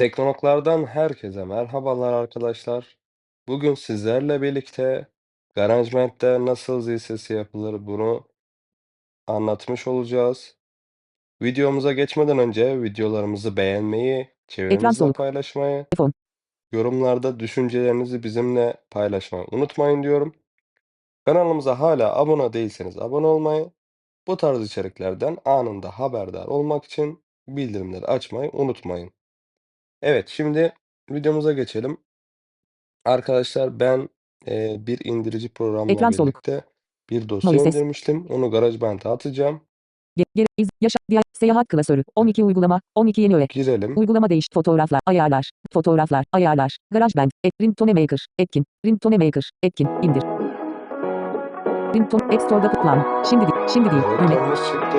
Teknologlardan herkese merhabalar arkadaşlar. Bugün sizlerle birlikte GarageBand'de nasıl zil sesi yapılır bunu anlatmış olacağız. Videomuza geçmeden önce videolarımızı beğenmeyi, Ekran çevrenizle soluk. paylaşmayı, Telefon. yorumlarda düşüncelerinizi bizimle paylaşmayı unutmayın diyorum. Kanalımıza hala abone değilseniz abone olmayı, bu tarz içeriklerden anında haberdar olmak için bildirimleri açmayı unutmayın. Evet, şimdi videomuza geçelim. Arkadaşlar ben eee, bir indirici programla Ekran soluk. birlikte bir dosya Noise ses. indirmiştim. Onu GarageBand'e atacağım. Ge- geri, iz, yaşa, diğer, seyahat klasörü, 12 uygulama, 12 yeni öğe. Girelim. Uygulama değiş, fotoğraflar, ayarlar, fotoğraflar, ayarlar, GarageBand, et, Ringtone Maker, etkin, Ringtone Maker, etkin, indir. Ringtone, App Store'da kullan. Şimdi değil, şimdi değil, düğme, Reklamımız çıktı.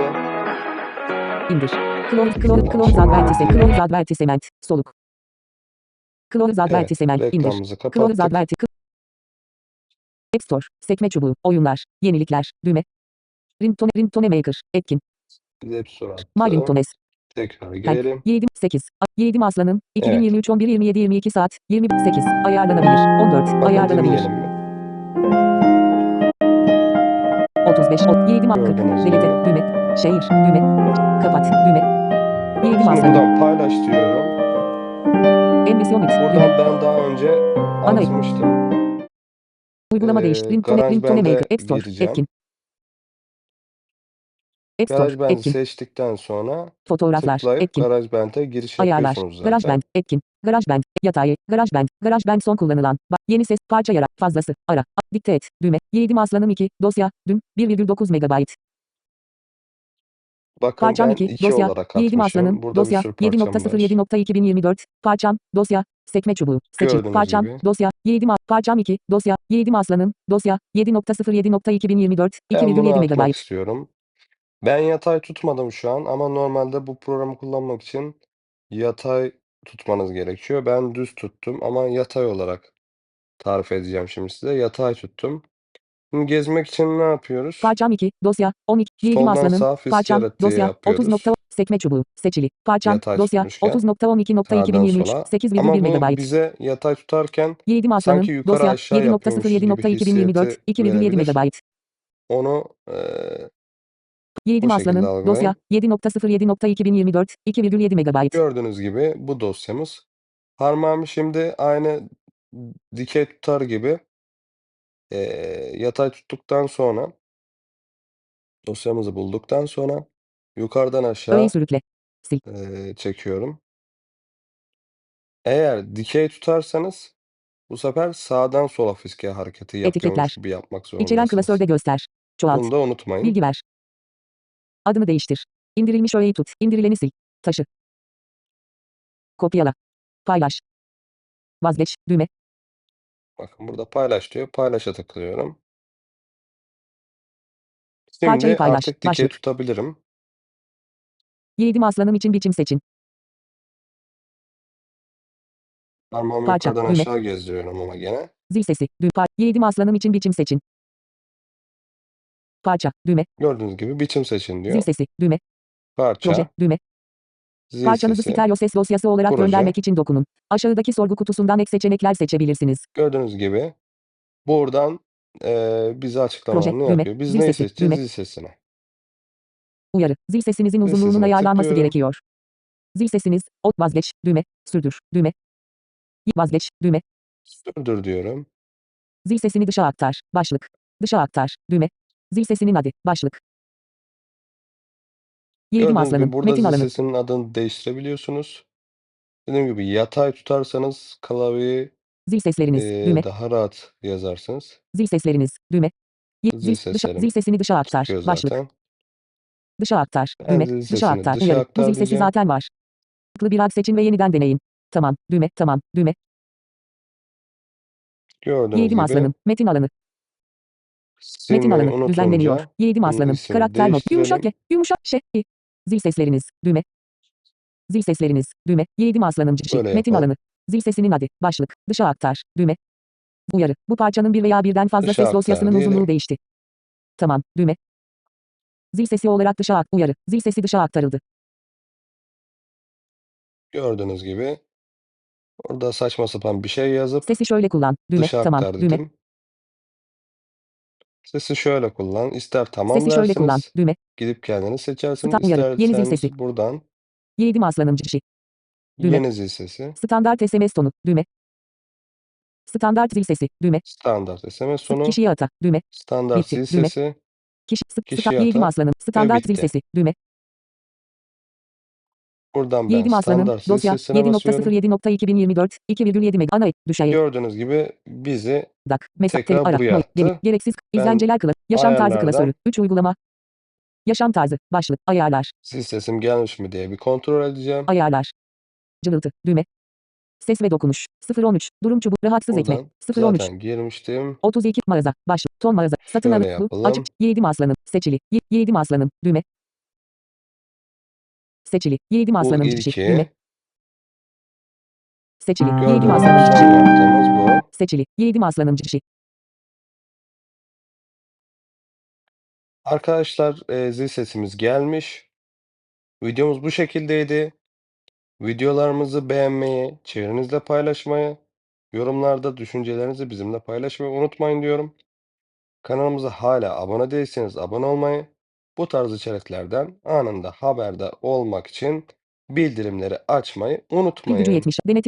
indir. Close, close, close advertisement, close advertisement, soluk. Close Evet, advertisement, indir. kapattık. advertisement. App Store, sekme çubuğu, oyunlar, yenilikler, düğme. Ringtone, Ringtone Maker, etkin, App Store. My Ringtones. Tekrar Help. girelim. 7 8 7 Aslan'ın Evet. 2023 11 27 22 saat 28 ayarlanabilir 14 Bakın ayarlanabilir dinleyelim mi? 35 o- 7 40 Gördüğünüz delete düğme şehir düğme kapat düğme 7 Şimdi Aslan buradan paylaş diyorum. emisyon X Buradan ben daha önce atmıştım. uygulama Ee, değiş Ringtone Ringtone Maker App Store. etkin. App Store. Etkin. seçtikten sonra fotoğraflar. tıklayıp etkin. GarageBand'e giriş ayarlar. yapıyorsunuz zaten. GarageBand etkin. GarageBand yatay. GarageBand GarageBand son kullanılan. Bak, yeni ses. Parça yara. Fazlası. Ara. A- dikte et. Düğme. 7 Aslanım 2 dosya. Dün. 1,9 MB Bakın Parçam ben 2, 2 dosya, olarak 7 atmışım. Aslan'ın, dosya, sürü parçam var. 7.07.2024, parçam, dosya, sekme çubuğu, seçil, Gördüğünüz parçam, gibi. dosya, 7 ma, parçam 2, dosya, 7 Aslan'ın, dosya, 7.07.2024, Ben bunu 2,7 atmak MB. istiyorum. Ben yatay tutmadım şu an ama normalde bu programı kullanmak için yatay tutmanız gerekiyor. Ben düz tuttum ama yatay olarak tarif edeceğim şimdi size. Yatay tuttum. Şimdi gezmek için ne yapıyoruz? Parçam 2, dosya, 12, 7 Soldan Aslan'ın, parçam, yarat diye dosya, 30 yapıyoruz. nokta, sekme çubuğu, seçili, parçam, Yatay dosya, tutmuşken 30.12.2023, sağdan sola. 8,1 Ama bu MB. bize yatay tutarken 7 Aslan'ın, sanki yukarı dosya, aşağı yapıyormuşuz gibi 7.07.2024, hissiyatı 2,7 verebilir. MB. Onu eee 7 bu şekilde Aslan'ın, algılayın. dosya, 7.07.2024, 2,7 MB. Gördüğünüz gibi bu dosyamız. Parmağımı şimdi aynı dikey tutar gibi eee, yatay tuttuktan sonra dosyamızı bulduktan sonra yukarıdan Öğeyi aşağı sürükle. Sil. eee, çekiyorum. Eğer dikey tutarsanız bu sefer sağdan sola fiske hareketi yapıyormuş Etiketler. gibi yapmak İçeren zorundasınız. klasörde göster. Çoğalt. Bunu da unutmayın. Bilgi ver. Adını değiştir. İndirilmiş öğeyi tut. İndirileni sil. Taşı. Kopyala. Paylaş. Vazgeç. Düğme. Bakın burada paylaş diyor. Paylaşa tıklıyorum. Parçayı Şimdi paylaş. artık dikey Başlık. tutabilirim. 7 aslanım için biçim seçin. Parmağımı Parça. yukarıdan Düğme. aşağı gezdiriyorum ama gene. Zil sesi. Düğme. Par 7 aslanım için biçim seçin. Parça. Düğme. Gördüğünüz gibi biçim seçin Zil diyor. sesi. Düğme. Proje. Parça, Düğme. Zil Parçanızı sesi. stereo ses dosyası olarak proje. göndermek için dokunun. Aşağıdaki sorgu kutusundan ek seçenekler seçebilirsiniz. Gördüğünüz gibi buradan eee bize açıklamalarını Proje, düğme, yapıyor. Biz zil neyi sesi, seçeceğiz? düğme. Zil sesini. Uyarı. Zil sesinizin Zil uzunluğunun sesine ayarlanması tıklıyorum. gerekiyor. Zil sesiniz. O vazgeç. Düğme. Sürdür. Düğme. Vazgeç. Düğme. Sürdür diyorum. Zil sesini dışa aktar. Başlık. Dışa aktar. Düğme. Zil sesinin adı. Başlık. 7 Gördüğünüz aslanım. gibi burada Metin alanı. sesinin adını değiştirebiliyorsunuz. Dediğim gibi yatay tutarsanız klavyeyi Zil sesleriniz. eee, Düğme. daha rahat yazarsınız. Zil sesleriniz. Düğme. Ye- Zil Zil, dışa, seslerim zil sesini dışa aktar. çıkıyor Başlık. zaten. Dışa aktar. Ben Düğme. zil Dışa sesini aktar. dışa Uyarı. Bu aktar zil sesi diyeceğim. zaten var. Farklı bir ad seçin ve yeniden deneyin. Tamam. Düğme. Tamam. Düğme. Gördüğünüz 7 gibi aslanım. Metin alanı. Metin silmeyi alanı. Düzenleniyor. unutunca 7 bunun aslanım. ismini Karakter mod. Yumuşak değiştirelim. ye. Yumuşak şey. Zil sesleriniz. Düğme. Zil sesleriniz. Düğme. 7 aslanım cişi. Metin yapalım. alanı. Zil sesinin adı. Başlık. Dışa aktar. Düğme. Uyarı. Bu parçanın bir veya birden fazla Dışa ses dosyasının diyelim. uzunluğu değişti. Tamam. Düğme. Zil sesi olarak dışa ak. Uyarı. Zil sesi dışa aktarıldı. Gördüğünüz gibi Orada saçma sapan bir şey yazıp Sesi şöyle kullan. Düğme. dışa Tamam. aktar Düğme. dedim. Sesi şöyle kullan. İster tamam Sesi şöyle kullan. dersiniz. Düğme. Gidip kendiniz seçersiniz. Start uyarı. Yeni zil sesi. İsterseniz buradan Yedim aslanım cişi. Düğme. yeni zil sesi. Standart SMS tonu. Düğme. Standart zil sesi. Düğme. Standart SMS Sık sonu. kişiye ata. Düğme. Standart Bitti. zil Düğme. sesi. Kişi. Sık. Kişiye Sta- yedim ata aslanım. Standart zil bitti. sesi. Düğme. Buradan ben Yedim aslanım. standart Dosya. sesine basıyorum. 7.07.2024. 2,7 meg. Ana. Düşey. Gördüğünüz gibi bizi Dak. Mesaj. tekrar Ara. Gemi. attı. Gereksiz. Ben İzlenceler kılı. Yaşam tarzı ayarlardan klasörü. 3 uygulama. Yaşam tarzı. Başlık. Ayarlar. zil sesim gelmiş mi diye bir kontrol edeceğim. Ayarlar. Cıvıltı. Düğme. Ses ve dokunuş. 013. Durum çubuğu. Rahatsız etme. Buradan 013. zaten girmiştim. 32 mağaza. Başlık. Ton mağaza. Satın Şöyle alın. Bu. Açık. Yedim aslanım. Seçili. Ye- Yedim aslanım. Düğme. Seçili. Yedim Bu aslanım cişi. Düğme. Seçili. Cişi. yaptığımız bu. Seçili. Yedim aslanım cişi. Arkadaşlar e, zil sesimiz gelmiş. Videomuz bu şekildeydi. Videolarımızı beğenmeyi, çevrenizle paylaşmayı, yorumlarda düşüncelerinizi bizimle paylaşmayı unutmayın diyorum. Kanalımıza hala abone değilseniz abone olmayı, bu tarz içeriklerden anında haberdar olmak için bildirimleri açmayı unutmayın. 70. Denetim.